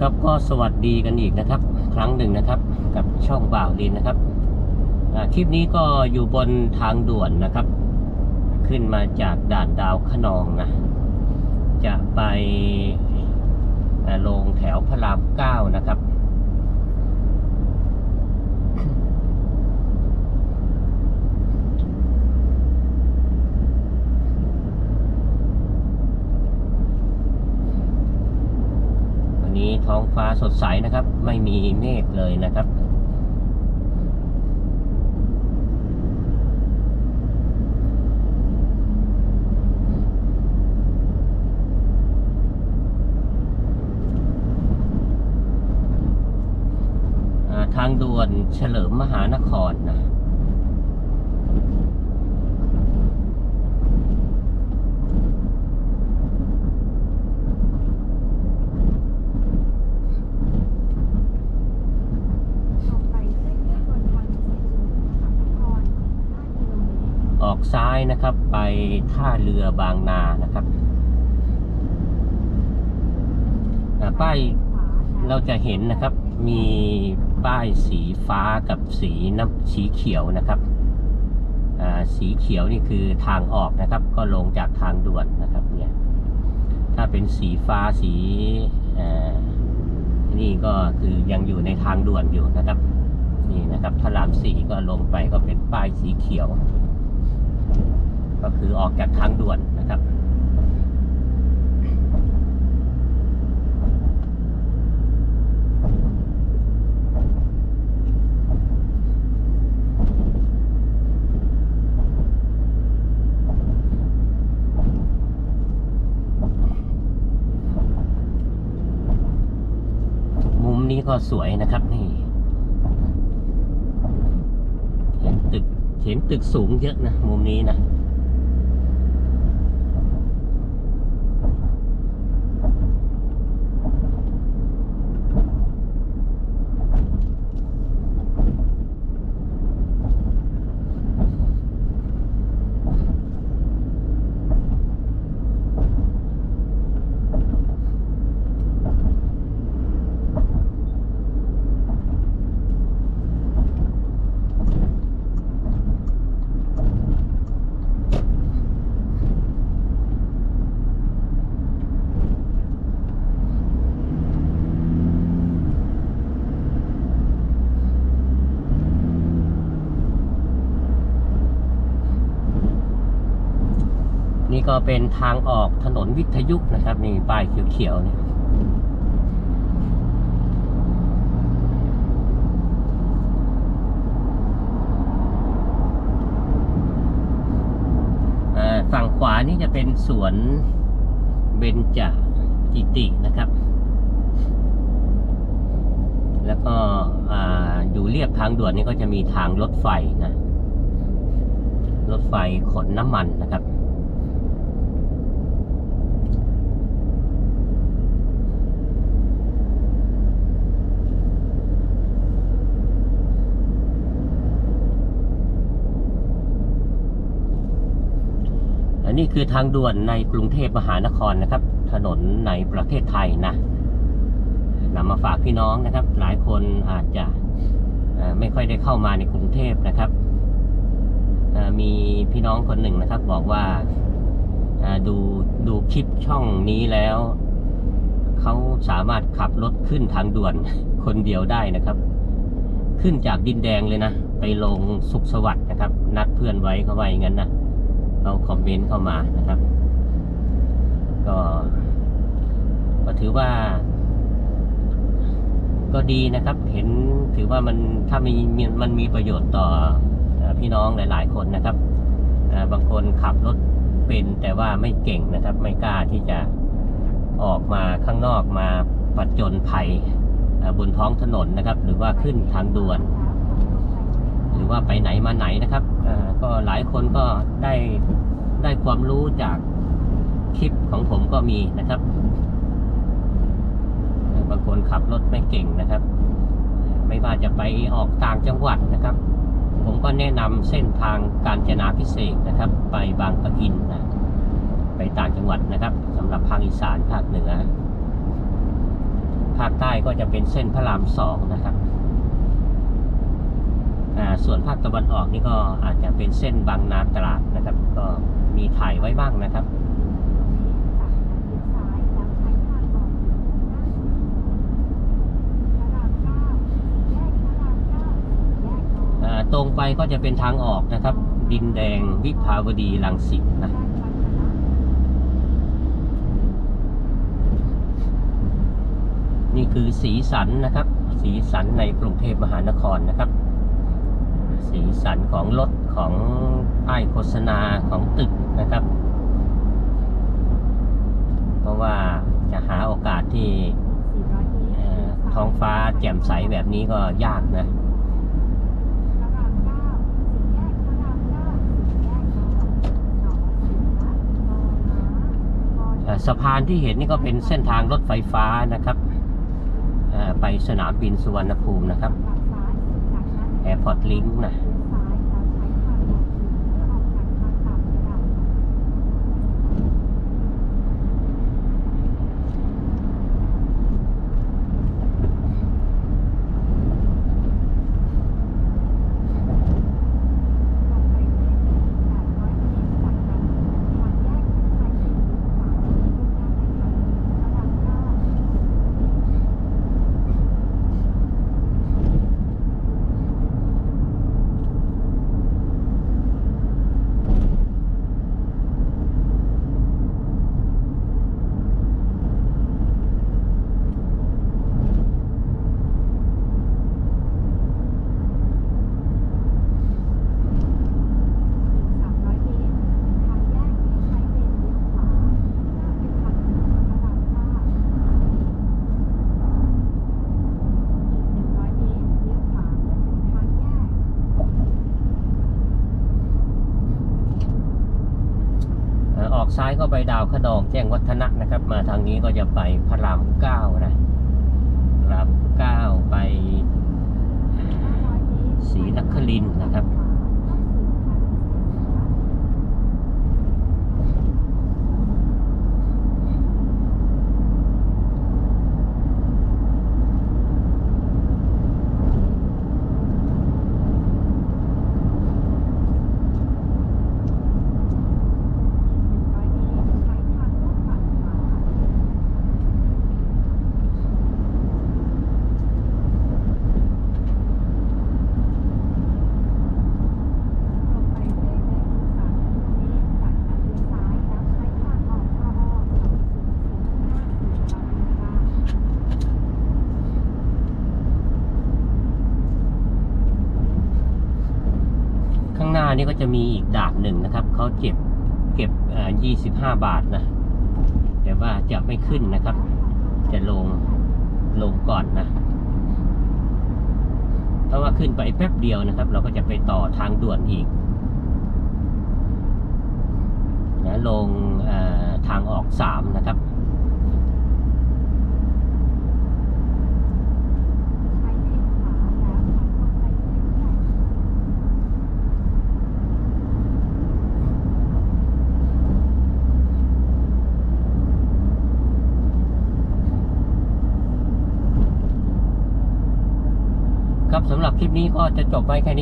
ครับก็สวัสดีกันอีกนะครับ ครั้งหนึ่งนะครับกับช่องบ่าวดินนะครับคลิปนี้ก็อยู่บนทางด่วนนะครับ ขึ้นมาจากด่านดาวขนองนะจะไปลงแถวพระรามเก้านะครับ วันนี้ท้อง ฟ้าสดใสนะครับ ไม่มีเมฆเลยนะครับทางด่วนเฉลิมมหานครนะ ต่อไปเส้นเลือดบนทางพิเศษสมุทรสาคร5กิโลเมตร ออ กซ้ายนะครับ ไปท่าเรือบางนานะครับอ่าป้ายขวาเราจะเห็นนะครับ มีป้ายสีฟ้ากับสีน้ำสีเขียวนะครับอ่าสีเขียวนี่คือทางออกนะครับ ก็ลงจากทางด่วนนะครับเนี่ยถ้าเป็นสีฟ้าสีอ่านี่ก็คือยังอยู่ในทางด่วนอยู่นะครับนี่นะครับพระรามสี่ก็ลงไปก็เป็นป้ายสีเขียว ก็คือออกจากทางด่วนนะครับมุมนี้ก็สวยนะครับนี่เห็นตึกเห็นตึกสูงเยอะนะ มุมนี้นะ นี่ ก็เป็นทางออกถนนวิทยุนะครับนี่ป้ายเขียวๆเนี่ยฝั่งขวานี่จะเป็นสวนเบญจกิตินะครับ แล้วก็อ่าอยู่เรียบทางด่วนนี่ก็จะมีทางรถไฟนะ รถไฟขนน้ำมันนะครับ อั นนี้คือทางด่วนในกรุงเทพมหานครนะครับ ถนนในประเทศไทยนะนำมาฝากพี่น้องนะครับ หลายคนอาจจะไม่ค่อยได้เข้ามาในกรุงเทพนะครับมีพี่น้องคนหนึ่งนะครับ บอกว่าดูดูคลิปช่องนี้แล้ว เขาสามารถขับรถขึ้นทางด่วนคนเดียวได้นะครับ ขึ้นจากดินแดงเลยนะ ไปลงสุขสวัสดิ์นะครับ นัดเพื่อนไว้เขาไว้อย่างนั้นนะ เราคอมเมนต์เข้ามานะครับ ก็ก็ถือว่า ก็ดีนะครับ เห็นถือว่ามันถ้ามีม,มันมีประโยชน์ต่ออพี่น้องหลาย ๆ คนนะครับบางคนขับรถเป็นแต่ว่าไม่เก่งนะครับ ไม่กล้าที่จะออกมาข้างนอกมาปัจจนภัยบนท้องถนนนะครับ หรือว่าขึ้นทางด่วน ว่าไปไหนมาไหนนะครับก็หลายคนก็ได้ได้ความรู้จากคลิปของผมก็มีนะครับบางคนขับรถไม่เก่งนะครับ ไม่ว่าจะไปออกต่างจังหวัดนะครับ ผมก็แนะนำเส้นทางการจนาพิเศษนะครับ ไปบางปะอินนะไปต่างจังหวัดนะครับสำหรับภาคอีสานภาคเหนือภาคใต้ก็จะเป็นเส้นพระรามสองนะครับ ส่วนภาคตะวันออกนี่ก็อาจจะเป็นเส้นบางนาตราดนะครับ ก็มีถ่ายไว้บ้างนะครับตรงไปก็จะเป็นทางออกนะครับ ดินแดงวิภาวดีรังสิตนะนี่คือสีสันนะครับ สีสันในกรุงเทพมหานครนะครับ สีสันของรถของป้ายโฆษณาของตึกนะครับ เพราะว่าจะหาโอกาสที่ท้องฟ้าแจ่มใสแบบนี้ก็ยากนะสะพานที่เห็นนี่ก็เป็นเส้นทางรถไฟฟ้านะครับ ไปสนามบินสุวรรณภูมินะครับ AirPods Link นะ เอ่อออกซ้ายก็ไปดาวขนองแจ้งวัฒนะนะครับ มาทางนี้ก็จะไปพระรามเก้านะพระรามเก้าไปศรีนครินนะครับ น้านี่ก็จะมีอีกด่านหนึ่งนะครับ เขาเก็บเก็บเอ่อ25บาทนะ แต่ว่าจะไม่ขึ้นนะครับ จะลงลงก่อนนะ เพราะว่าขึ้นไปแป๊บเดียวนะครับ เราก็จะไปต่อทางด่วนอีกนะลงทางออก3นะครับ สำหรับคลิปนี้ก็จะจบไว้แค่นี้